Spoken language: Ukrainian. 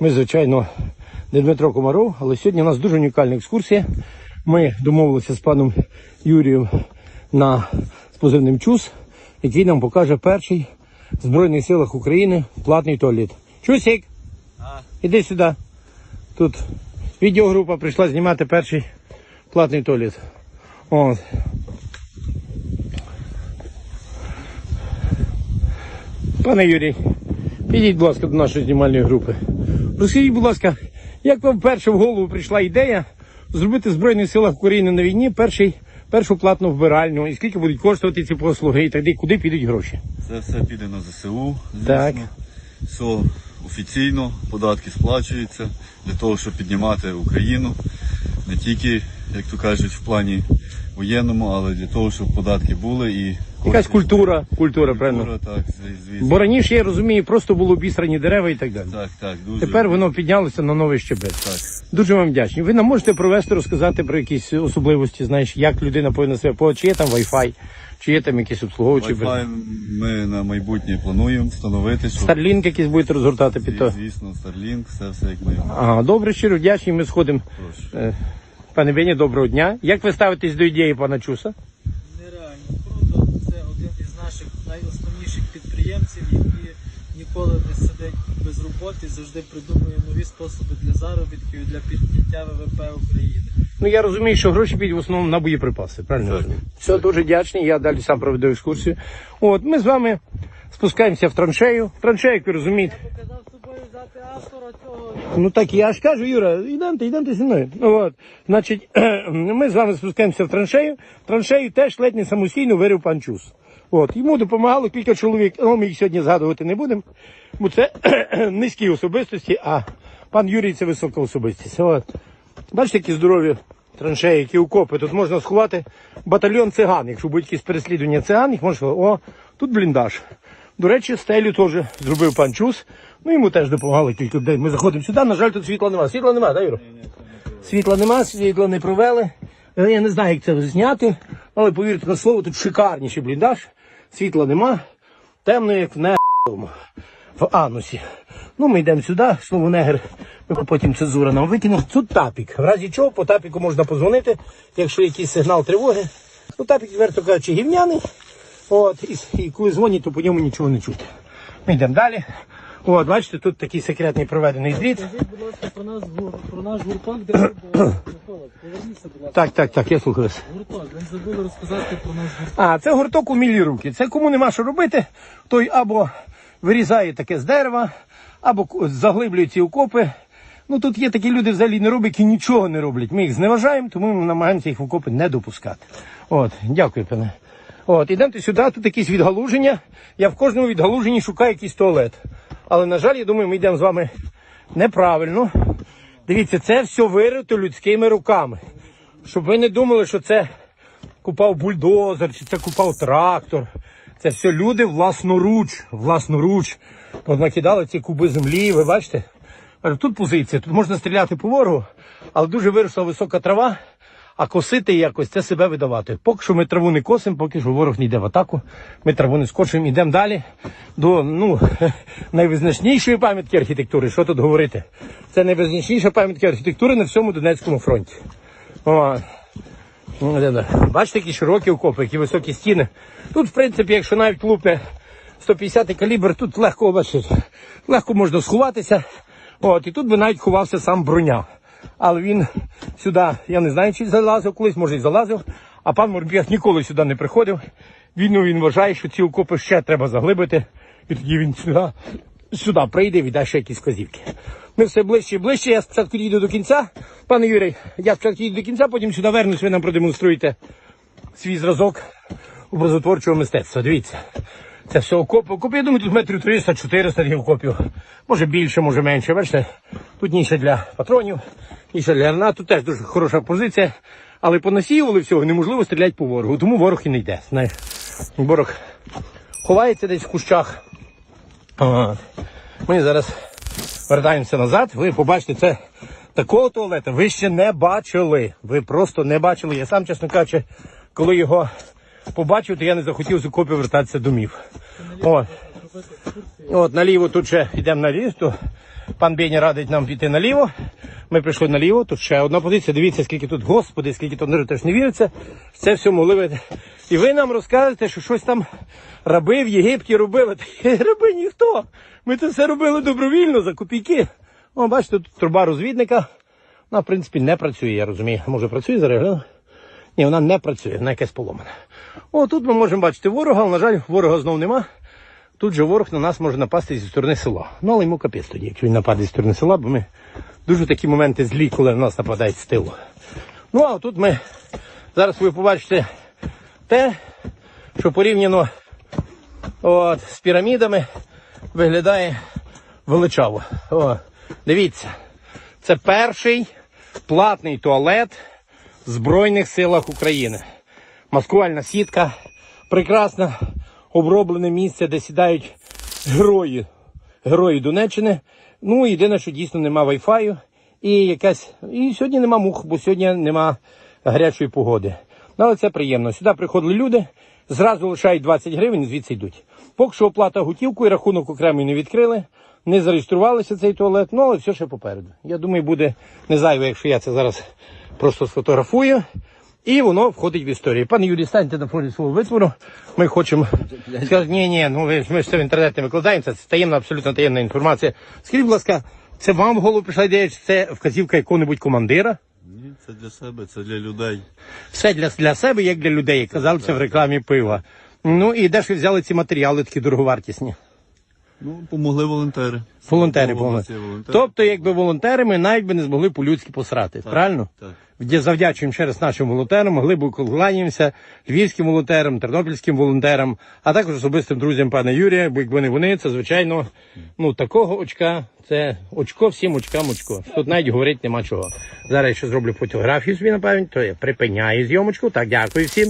Ми, звичайно, не Дмитро Комаров, але сьогодні у нас дуже унікальна екскурсія. Ми домовилися з паном Юрієм на з позивним ЧУС, який нам покаже перший в Збройних силах України платний туалет. Чусик, іди сюди. Тут відеогрупа прийшла знімати перший платний туалет. От. Пане Юрій, підіть, будь ласка, до нашої знімальної групи. Розкажіть, будь ласка, як вам вперше в голову прийшла ідея зробити в Збройних силах України на війні перший, першу платну вбиральню, і скільки будуть коштувати ці послуги, і так далі, куди підуть гроші? Це все піде на ЗСУ, звісно. Так. Все офіційно, податки сплачуються для того, щоб піднімати Україну. Не тільки, як то кажуть, в плані воєнному, але для того, щоб податки були і Якась культура, культура, правильно. Так, звісно. Бо раніше, я розумію, просто було обісрані дерева і так далі. Так, так, дуже. Тепер воно піднялося на новий щебет. Так. Дуже вам вдячні. Ви нам можете провести, розказати про якісь особливості, знаєш, як людина повинна себе поводити, чи є там Wi-Fi, чи є там якісь обслуговуючі. Wi-Fi ми на майбутнє плануємо встановити, щоб, Старлінк якийсь будете розгортати під то. звісно, Starlink, все, все як ми. Ага, добре, щиро вдячні, ми сходимо. Прошу. Пане Бені, доброго дня. Як ви ставитесь до ідеї пана Чуса? Нереально круто. Це один із наших найосновніших підприємців, який ніколи не сидить без роботи, завжди придумує нові способи для заробітків і для підняття ВВП України. Ну я розумію, що гроші підуть в основному на боєприпаси. Правильно Так. розумію? Все дуже вдячний. Я далі сам проведу екскурсію. От ми з вами спускаємося в траншею. Траншею, як ви розумієте. Ну так я ж кажу, Юра, йдемте, йдемте зі мною. Ну, от. Значить, ми з вами спускаємося в траншею. Траншею теж ледь не самостійно вирив пан Чус. От. Йому допомагало кілька чоловік, ну ми їх сьогодні згадувати не будемо, бо це низькі особистості, а пан Юрій це висока особистість. От. Бачите, які здорові траншеї, які окопи. Тут можна сховати батальйон циган. Якщо будуть якісь переслідування циган, їх можна. О, тут бліндаж. До речі, стелю теж зробив пан Чус. Ну йому теж допомагали кілька людей. Ми заходимо сюди, на жаль, тут світла нема. Світла нема, так, Юро? Світла нема, світла не провели. Е, Я не знаю, як це зняти, але повірте на слово, тут шикарніший бліндаж. Світла нема. Темно, як в не в анусі. Ну, ми йдемо сюди, слово негр, потім цензура нам викине. Тут тапік. В разі чого по тапіку можна позвонити, якщо якийсь сигнал тривоги. Ну, тапік, відверто кажучи, гівняний. От, і, і коли дзвонять, то по ньому нічого не чути. Ми йдемо далі. От, бачите, тут такий секретний проведений дріт. Скажіть, будь ласка, про нас гур, про наш гурток, де ви були. Микола, поверніться, будь ласка. Так, так, так, я слухаю вас. Гурток, ви забули розказати про наш гурток. А, це гурток у мілі руки. Це кому нема що робити, той або вирізає таке з дерева, або заглиблює ці окопи. Ну тут є такі люди взагалі не роблять і нічого не роблять. Ми їх зневажаємо, тому ми намагаємося їх в окопи не допускати. От, дякую, пане. От, ідемте сюди, тут якісь відгалуження. Я в кожному відгалуженні шукаю якийсь туалет. Але, на жаль, я думаю, ми йдемо з вами неправильно. Дивіться, це все вирито людськими руками. Щоб ви не думали, що це купав бульдозер, чи це купав трактор. Це все люди власноруч, власноруч. От накидали ці куби землі, ви бачите? Тут позиція, тут можна стріляти по ворогу, але дуже виросла висока трава, а косити якось це себе видавати. Поки що ми траву не косимо, поки що ворог не йде в атаку. Ми траву не скочимо, йдемо далі до ну, найвизначнішої пам'ятки архітектури. Що тут говорити? Це найвизначніша пам'ятка архітектури на всьому Донецькому фронті. О. Бачите, які широкі окопи, які високі стіни. Тут, в принципі, якщо навіть лупне 150 калібр, тут легко бачите, легко можна сховатися. От, і тут би навіть ховався сам броня. Але він сюди, я не знаю, чи залазив колись, може і залазив, а пан Морбіг ніколи сюди не приходив. Він, ну, він вважає, що ці окопи ще треба заглибити, і тоді він сюди, сюди прийде і віддасть ще якісь вказівки. Ми все ближче і ближче. Я спочатку дійду до кінця. Пане Юрій, я спочатку дійду до кінця, потім сюди вернусь, ви нам продемонструєте свій зразок образотворчого мистецтва. Дивіться. Це все окопи. Окопи, я думаю, тут метрів 300-400 таких окопів. Може більше, може менше. Бачите, тут ніша для патронів, ніша для гранат. Тут теж дуже хороша позиція. Але понасіювали всього, неможливо стріляти по ворогу. Тому ворог і не йде. Знаєш, ворог ховається десь в кущах. От. Ми зараз вертаємося назад. Ви побачите, це такого туалета ви ще не бачили. Ви просто не бачили. Я сам, чесно кажучи, коли його побачив, то я не захотів з окопів вертатися домів. О, робити. От наліво тут ще йдемо наліво. То пан Беня радить нам піти наліво. Ми прийшли наліво. Тут ще одна позиція. Дивіться, скільки тут, господи, скільки тут ну, теж не віриться. Це все могли ви. І ви нам розкажете, що щось там раби в Єгипті робили. Раби ніхто. Ми це все робили добровільно за копійки. О, бачите, тут труба розвідника. Вона, в принципі, не працює, я розумію. Може працює зараз? Ні, вона не працює, вона якась поломана. О, тут ми можемо бачити ворога, але, на жаль, ворога знов нема. Тут же ворог на нас може напасти зі сторони села. Ну, але йому капець тоді, якщо він нападе зі сторони села, бо ми дуже такі моменти злі, коли в нас нападають з тилу. Ну, а тут ми зараз ви побачите те, що порівняно от, з пірамідами виглядає величаво. О, дивіться, це перший платний туалет Збройних силах України. Маскувальна сітка, прекрасне оброблене місце, де сідають герої, герої Донеччини. Ну, єдине, що дійсно нема вайфаю і якась. І сьогодні нема мух, бо сьогодні нема гарячої погоди. Ну, але це приємно. Сюди приходили люди, зразу лишають 20 гривень звідси йдуть. Поки що оплата готівкою, рахунок окремий не відкрили, не зареєструвалися цей туалет, ну але все ще попереду. Я думаю, буде не зайве, якщо я це зараз просто сфотографую. І воно входить в історію. Пане Юрій, станьте на фоні свого витвору. Ми хочемо. Скажуть, ні, ні, ну ви ми ж це в інтернеті не викладаємо, це таємна, абсолютно таємна інформація. Скажіть, будь ласка, це вам в голову прийшла ідея, чи це вказівка якого-небудь командира? Ні, це для себе, це для людей. Все для, для себе, як для людей, казали це в рекламі пива. Ну і де ж ви взяли ці матеріали такі дороговартісні? Ну, помогли волонтери. Волонтери помогли. волонтери. Тобто, якби волонтери ми навіть би не змогли по-людськи посрати, правильно? так. Вдя- Завдячуємо ще раз нашим волонтерам, глибоко кланяємося львівським волонтерам, тернопільським волонтерам, а також особистим друзям пана Юрія, бо якби не вони, це звичайно, ну такого очка, це очко всім очкам очко. Тут навіть говорити нема чого. Зараз я ще зроблю фотографію собі на пам'ять, то я припиняю зйомочку. Так, дякую всім.